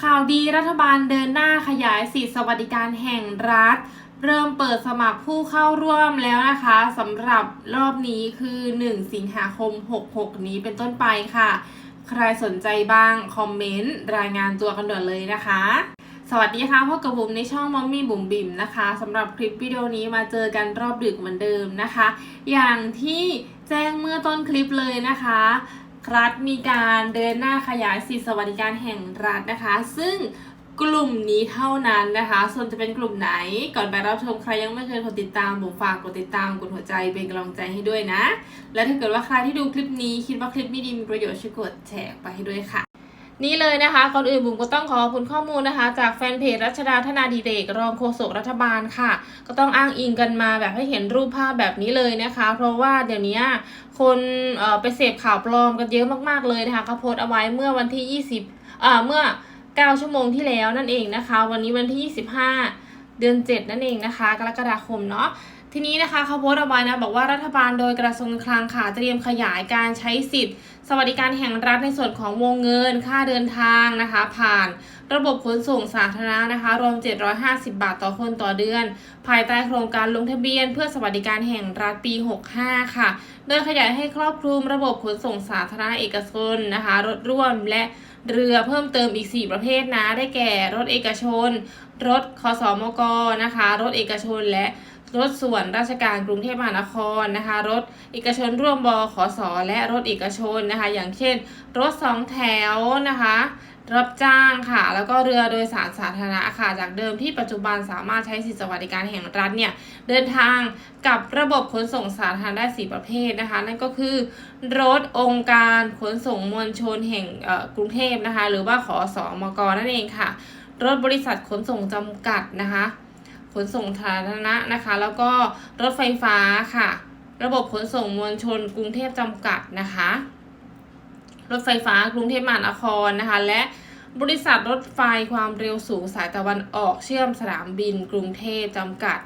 ข่าวดีรัฐบาลเดินหน้าขยายสิทธิสวัสดิการแห่งรัฐ เริ่มเปิดสมัครผู้เข้าร่วมแล้วนะคะสำหรับรอบนี้คือ 1 สิงหาคม 66 นี้เป็นต้นไปค่ะ ใครสนใจบ้าง คอมเมนต์ รายงานตัวกันด่วนเลยนะคะ สวัสดีค่ะพบกับบุ๋มในช่องมอมมี่บุ๋มบิ๋มนะคะสำหรับคลิปวิดีโอนี้มาเจอกันรอบดึกเหมือนเดิมนะคะ อย่างที่แจ้งเมื่อต้นคลิปเลยนะคะ รัฐมีการเดินหน้าขยายสิทธิสวัสดิการแห่งรัฐนะคะ ซึ่งกลุ่มนี้เท่านั้นนะคะ ส่วนจะเป็นกลุ่มไหน ก่อนไปรับชมใครยังไม่เคยกดติดตามผมฝากกดติดตามกดหัวใจเป็นกำลังใจให้ด้วยนะ และถ้าเกิดว่าใครที่ดูคลิปนี้คิดว่าคลิปนี้ดีมีประโยชน์ช่วยกดแชร์ไปให้ด้วยค่ะ นี่เลยนะคะก่อนอื่นบุ๋มก็ต้องขอขอบคุณข้อมูลนะคะ จากแฟนเพจรัชดาธนาดีเรกรองโฆษกรัฐบาลค่ะ ก็ต้องอ้างอิงกันมาแบบให้เห็นรูปภาพแบบนี้เลยนะคะ เพราะว่าเดี๋ยวนี้คนไปเสพข่าวปลอมกันเยอะมากๆเลยนะคะเขาโพสต์เอาไว้เมื่อวันที่ 20เอ่าเมื่อ 9 ชั่วโมงที่แล้วนั่นเองนะคะ วันนี้วันที่ 25 เดือน 7 นั่นเองนะคะ กรกฎาคมเนาะ ทีนี้นะคะเขาโพสต์เอาไว้นะบอกว่ารัฐบาลโดยกระทรวงคลังค่ะเตรียมขยายการใช้สิทธิ์ สวัสดิการแห่งรัฐในส่วนของวงเงิน ค่าเดินทางนะคะ ผ่านระบบขนส่งสาธารณะนะคะ รวม 750 บาทต่อคนต่อเดือน ภายใต้โครงการลงทะเบียน เพื่อสวัสดิการแห่งรัฐปี 65 ค่ะ โดยขยายให้ครอบคลุมระบบขนส่งสาธารณะเอกชนนะคะรถร่วมและเรือเพิ่มเติมอีก 4 ประเภทนะ ได้แก่รถเอกชน รถคสมกนะคะ รถเอกชนและ รถส่วนราชการกรุงเทพมหานครนะคะ รถเอกชนร่วมบขอสและรถเอกชนนะคะ อย่างเช่น รถสองแถวนะคะรับจ้างค่ะ แล้วก็เรือโดยสารสาธารณะค่ะ จากเดิมที่ปัจจุบันสามารถใช้สิทธิสวัสดิการแห่งรัฐเนี่ย เดินทางกับระบบขนส่งสาธารณะได้สีประเภทนะคะ นั่นก็คือ รถองค์การขนส่งมวลชนแห่งกรุงเทพนะคะ หรือว่าขอสอมกนั่นเองค่ะ รถบริษัทขนส่งจำกัดนะคะ ขนส่งสาธารณะนะคะ แล้วก็รถไฟฟ้าค่ะ ระบบขนส่งมวลชน กรุงเทพจำกัดนะคะ รถไฟฟ้ากรุงเทพมหานครนะคะ และบริษัทรถไฟความเร็วสูงสายตะวันออกเชื่อมสนามบินกรุงเทพจำกัด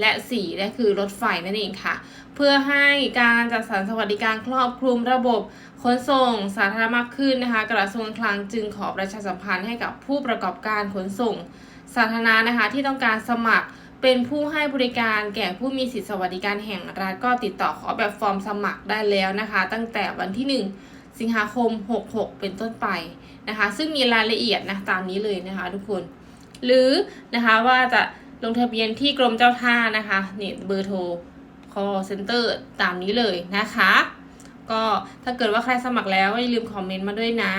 และ4และคือรถไฟนั่นเองค่ะ เพื่อให้การจัดสรรสวัสดิการครอบคลุมระบบขนส่งสาธารณะมากขึ้นนะคะ กระทรวงคลังจึงขอประชาสัมพันธ์ให้กับผู้ประกอบการขนส่ง สาธารณะนะคะที่ต้องการสมัครเป็นผู้ให้บริการแก่ผู้มีสิทธิสวัสดิการแห่งรัฐก็ติดต่อขอแบบฟอร์มสมัครได้แล้วนะคะ ตั้งแต่วันที่ 1 สิงหาคม 66 เป็นต้นไปนะคะ ซึ่งมีรายละเอียดนะตามนี้เลยนะคะทุกคน หรือนะคะว่าจะลงทะเบียนที่กรมเจ้าท่านะคะนี่เบอร์โทร call center ตามนี้เลยนะคะ ก็ถ้าเกิดว่าใครสมัครแล้วอย่าลืมคอมเมนต์มาด้วยนะ